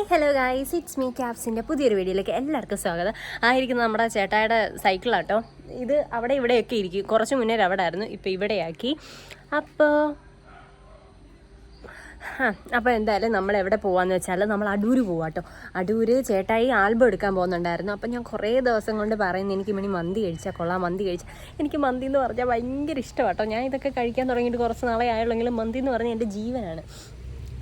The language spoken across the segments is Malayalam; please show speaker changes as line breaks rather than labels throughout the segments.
Hi hello guys it's me ക്യാബ്സിന്റെ പുതിയൊരു വീഡിയോയിലേക്ക് എല്ലാവർക്കും സ്വാഗതം. ആയിരിക്കുന്നത് നമ്മുടെ ചേട്ടായുടെ സൈക്കിളാട്ടോ. ഇത് അവിടെ ഇവിടെയൊക്കെ ഇരിക്കും. കുറച്ച് മുന്നേ അവിടെ ആയിരുന്നു ഇപ്പോൾ ഇവിടെയാക്കി. അപ്പോൾ അപ്പോൾ എന്തായാലും നമ്മൾ എവിടെ പോകാമെന്ന് വെച്ചാൽ നമ്മൾ അടൂർ പോവാട്ടോ. അടൂർ ചേട്ടായി ആൽബം എടുക്കാൻ പോകുന്നുണ്ടായിരുന്നു. അപ്പം ഞാൻ കുറേ ദിവസം കൊണ്ട് പറയുന്നത് എനിക്ക് മണി മന്തി കഴിച്ചാൽ കൊള്ളാം മന്തി കഴിച്ചാൽ എനിക്ക് മന്തി എന്ന് പറഞ്ഞാൽ ഭയങ്കര ഇഷ്ടമാട്ടോ. ഞാൻ ഇതൊക്കെ കഴിക്കാൻ തുടങ്ങിയിട്ട് കുറച്ച് നാളെ ആയുള്ളെങ്കിലും മന്തി എന്ന് പറഞ്ഞാൽ എന്റെ ജീവനാണ്.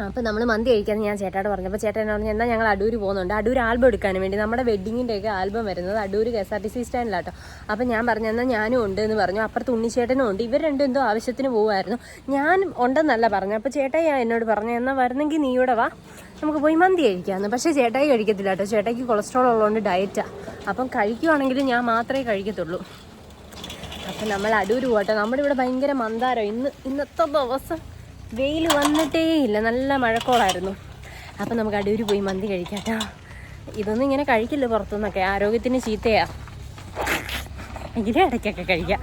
അപ്പോൾ നമ്മൾ മന്തി കഴിക്കാമെന്ന് ഞാൻ ചേട്ടാട് പറഞ്ഞപ്പോൾ ചേട്ടൻ എന്നോട് പറഞ്ഞു എന്നാൽ ഞങ്ങൾ അടൂർ പോകുന്നുണ്ട്. അടൂർ ആൽബം എടുക്കാനും വേണ്ടി. നമ്മുടെ വെഡിങ്ങിന്റെയൊക്കെ ആൽബം വരുന്നത് Adoor K S R T C സ്റ്റാൻഡിലാട്ടോ. അപ്പോൾ ഞാൻ പറഞ്ഞു എന്നാൽ ഞാനും ഉണ്ട് എന്ന് പറഞ്ഞു. അപ്പുറത്ത് ഉണ്ണിച്ചേട്ടനും ഉണ്ട്. ഇവർ രണ്ടും എന്തോ ആവശ്യത്തിന് പോകുമായിരുന്നു ഞാൻ ഉണ്ടെന്നല്ല പറഞ്ഞു. അപ്പോൾ ചേട്ടായി എന്നോട് പറഞ്ഞു എന്നാൽ വരുന്നെങ്കിൽ നീ ഇവിടെ വാ. നമുക്ക് പോയി മന്തി കഴിക്കാമെന്ന് പക്ഷേ ചേട്ടായി കഴിക്കത്തില്ല കേട്ടോ. ചേട്ടായിക്ക് കൊളസ്ട്രോൾ ഉള്ളതുകൊണ്ട് ഡയറ്റാണ് അപ്പം കഴിക്കുവാണെങ്കിൽ ഞാൻ മാത്രമേ കഴിക്കത്തുള്ളൂ. അപ്പം നമ്മൾ അടൂർ പോകട്ടെ. നമ്മുടെ ഇവിടെ ഭയങ്കര മന്ദാരം. ഇന്ന് ഇന്നത്തെ ദിവസം വെയിൽ വന്നിട്ടേ ഇല്ല. നല്ല മഴക്കോളായിരുന്നു. അപ്പം നമുക്ക് അടൂർ പോയി മന്തി കഴിക്കാട്ടോ ഇതൊന്നും ഇങ്ങനെ കഴിക്കില്ല പുറത്തുനിന്നൊക്കെ. ആരോഗ്യത്തിന് ചീത്തയാ. എങ്കിലും ഇടയ്ക്കൊക്കെ കഴിക്കാം.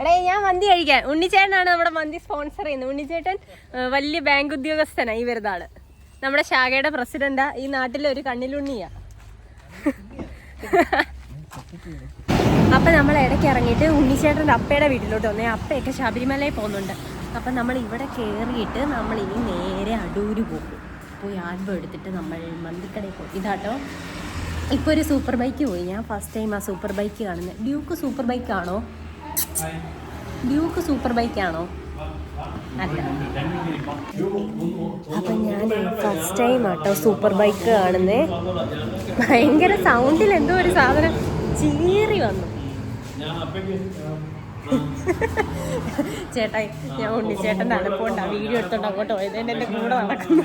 എടേ ഞാൻ മന്തി കഴിക്കാൻ ഉണ്ണിച്ചേട്ടനാണ് നമ്മുടെ മന്തി സ്പോൺസർ ചെയ്യുന്നത്. ഉണ്ണിച്ചേട്ടൻ വലിയ ബാങ്ക് ഉദ്യോഗസ്ഥനാണ് ഈ വരുന്ന ആൾ. നമ്മുടെ ശാഖയുടെ പ്രസിഡന്റാ. ഈ നാട്ടിലെ ഒരു കണ്ണിലുണ്ണിയാ. അപ്പൊ നമ്മൾ ഇടയ്ക്ക് ഇറങ്ങിയിട്ട് ഉണ്ണിച്ചേട്ടന്റെ അപ്പയുടെ വീട്ടിലോട്ട് വന്നേ. അപ്പയൊക്കെ ശബരിമലയിൽ പോകുന്നുണ്ട്. അപ്പൊ നമ്മൾ ഇവിടെ കയറിയിട്ട് നമ്മൾ ഇനി നേരെ അടൂര് പോകും. പോയി ആൽബം എടുത്തിട്ട് നമ്മൾ മന്തിക്കടയിൽ പോകും ഇതാട്ടോ. ഇപ്പോൾ ഒരു സൂപ്പർ ബൈക്ക് പോയി. ഞാൻ ഫസ്റ്റ് ടൈം ആ സൂപ്പർ ബൈക്ക് കാണുന്നത് ഡ്യൂക്ക് സൂപ്പർ ബൈക്ക് ആണോ? ഡ്യൂക്ക് സൂപ്പർ ബൈക്ക് ആണോ? അപ്പൊ ഞാൻ ഫസ്റ്റ് ടൈം ആട്ടോ സൂപ്പർ ബൈക്ക് കാണുന്നേ. ഭയങ്കര സൗണ്ടിൽ എന്തോ ഒരു സാധനം ചീറി വന്നു. ചേട്ടായി ഞാൻ ഉണ്ണി ചേട്ടന്റെ നടപ്പുണ്ടാ വീഡിയോ എടുത്തോണ്ട് അങ്ങോട്ട് പോയത്. എന്റെ കൂടെ നടക്കുന്നു.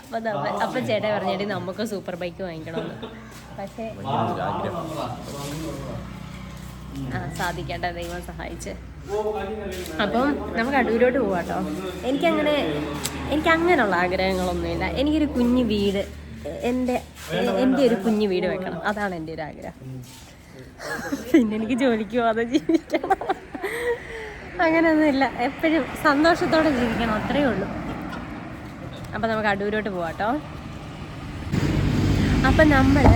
അപ്പൊ അപ്പൊ ചേട്ടായി പറഞ്ഞേടി നമുക്ക് സൂപ്പർ ബൈക്ക് വാങ്ങിക്കണമെന്ന്. പക്ഷേ ആ സാധിക്കട്ടെ ദൈവം സഹായിച്ച്. അപ്പം നമുക്ക് അടൂരോട്ട് പോവാട്ടോ. എനിക്കങ്ങനെ എനിക്ക് അങ്ങനെയുള്ള ആഗ്രഹങ്ങളൊന്നുമില്ല. എനിക്കൊരു കുഞ്ഞു വീട് എന്റെ എന്റെ ഒരു കുഞ്ഞു വീട് വെക്കണം. അതാണ് എന്റെ ഒരു ആഗ്രഹം. പിന്നെ എനിക്ക് ജോലിക്ക് പോകാതെ ജീവിക്കണം. അങ്ങനെയൊന്നുമില്ല. എപ്പോഴും സന്തോഷത്തോടെ ജീവിക്കണം അത്രയേ ഉള്ളൂ. അപ്പം നമുക്ക് അടൂരോട്ട് പോവാട്ടോ അപ്പം നമ്മൾ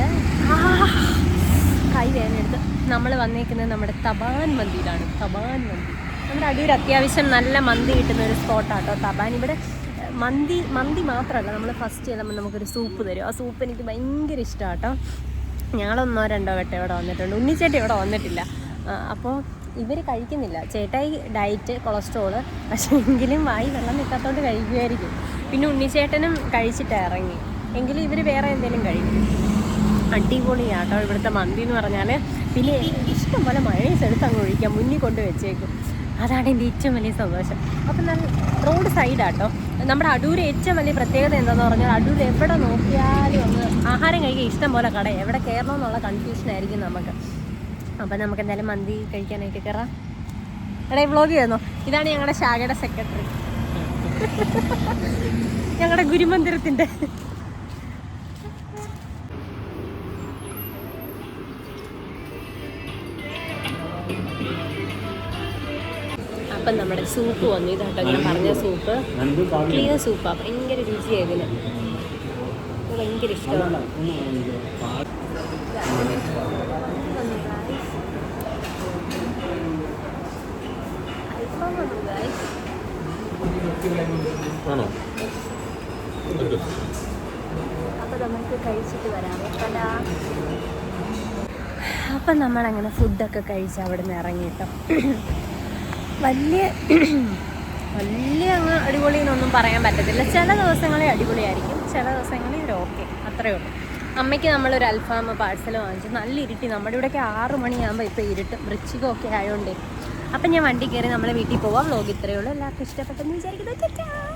കൈ വേനെടുത്ത് നമ്മൾ വന്നിരിക്കുന്നത് നമ്മുടെ തപാൻ മന്തിയിലാണ് തപാൻ മന്തി നമ്മുടെ അടൂർ അത്യാവശ്യം നല്ല മന്തി കിട്ടുന്ന ഒരു സ്പോട്ടാട്ടോ തപാൻ. ഇവിടെ മന്തി മന്തി മാത്രമല്ല. നമ്മൾ ഫസ്റ്റ് ചെല്ലുമ്പോൾ നമുക്കൊരു സൂപ്പ് തരും. ആ സൂപ്പ് എനിക്ക് ഭയങ്കര ഇഷ്ടമാട്ടോ ഞങ്ങളൊന്നോ രണ്ടോ വട്ടം ഇവിടെ വന്നിട്ടുണ്ട്. ഉണ്ണിച്ചേട്ടി ഇവിടെ വന്നിട്ടില്ല. അപ്പോൾ ഇവർ കഴിക്കുന്നില്ല. ചേട്ടായി ഡയറ്റ് കൊളസ്ട്രോൾ പക്ഷേ എങ്കിലും വായി വെള്ളം നിൽക്കാത്തോണ്ട് കഴിക്കുമായിരിക്കും പിന്നെ ഉണ്ണിച്ചേട്ടനും കഴിച്ചിട്ട് ഇറങ്ങി. എങ്കിലും ഇവർ വേറെ എന്തെങ്കിലും കഴിക്കും. അടിപൊളിയാട്ടോ ഇവിടുത്തെ മന്തി എന്ന് പറഞ്ഞാൽ പിന്നെ ഇഷ്ടം പോലെ മഴയസ് എടുത്ത് അങ്ങ് ഒഴിക്കാം. മുന്നിൽ കൊണ്ട് വെച്ചേക്കും. അതാണ് എന്റെ ഏറ്റവും വലിയ സന്തോഷം. അപ്പം നല്ല റോഡ് സൈഡാട്ടോ നമ്മുടെ അടൂർ ഏറ്റവും വലിയ പ്രത്യേകത എന്താണെന്ന് പറഞ്ഞാൽ അടൂർ എവിടെ നോക്കിയാലും ഒന്ന് ആഹാരം കഴിക്കാൻ ഇഷ്ടം പോലെ കട. എവിടെ കയറണം എന്നുള്ള കൺഫ്യൂഷൻ ആയിരിക്കും നമുക്ക്. അപ്പം നമുക്ക് എന്തായാലും മന്തി കഴിക്കാനായിട്ട് കയറാം എടാ വ്ളോഗ് ചെയ്യുന്നു? ഇതാണ് ഞങ്ങളുടെ ശാഖയുടെ സെക്രട്ടറി ഞങ്ങളുടെ ഗുരുമന്ദിരത്തിന്റെ അപ്പം നമ്മുടെ സൂപ്പ് വന്നു. ഇതാട്ടോ ഇങ്ങനെ പറഞ്ഞ സൂപ്പ്. ക്ലിയർ സൂപ്പാണ് ഭയങ്കര രുചിയായതിന് ഇത് ഭയങ്കര ഇഷ്ടമാണ്
ആണോ?
അപ്പം നമുക്ക് കഴിച്ചിട്ട് വരാം. കേട്ടോടാ. അപ്പം നമ്മളങ്ങനെ ഫുഡൊക്കെ കഴിച്ച് അവിടെ നിന്ന് ഇറങ്ങിട്ടോ വലിയ വലിയ അങ്ങ് അടിപൊളി എന്നൊന്നും പറയാൻ പറ്റത്തില്ല. ചില ദിവസങ്ങളിൽ അടിപൊളിയായിരിക്കും ചില ദിവസങ്ങളിൽ ഒരു ഓക്കെ അത്രയേ ഉള്ളൂ. അമ്മയ്ക്ക് നമ്മളൊരു അൽഫാം പാഴ്സൽ വാങ്ങിച്ചു നല്ല ഇരുട്ടി നമ്മുടെ ഇവിടെയൊക്കെ ആറ് മണിയാകുമ്പോൾ ഇപ്പോൾ ഇരുട്ടും വൃശ്ചികമൊക്കെ ആയതുകൊണ്ടേ അപ്പം ഞാൻ വണ്ടി കയറി നമ്മളെ വീട്ടിൽ പോവാം വ്ലോഗ് ഇത്രയേ ഉള്ളൂ. എല്ലാവർക്കും ഇഷ്ടപ്പെട്ടെന്ന് വിചാരിക്കുന്നു.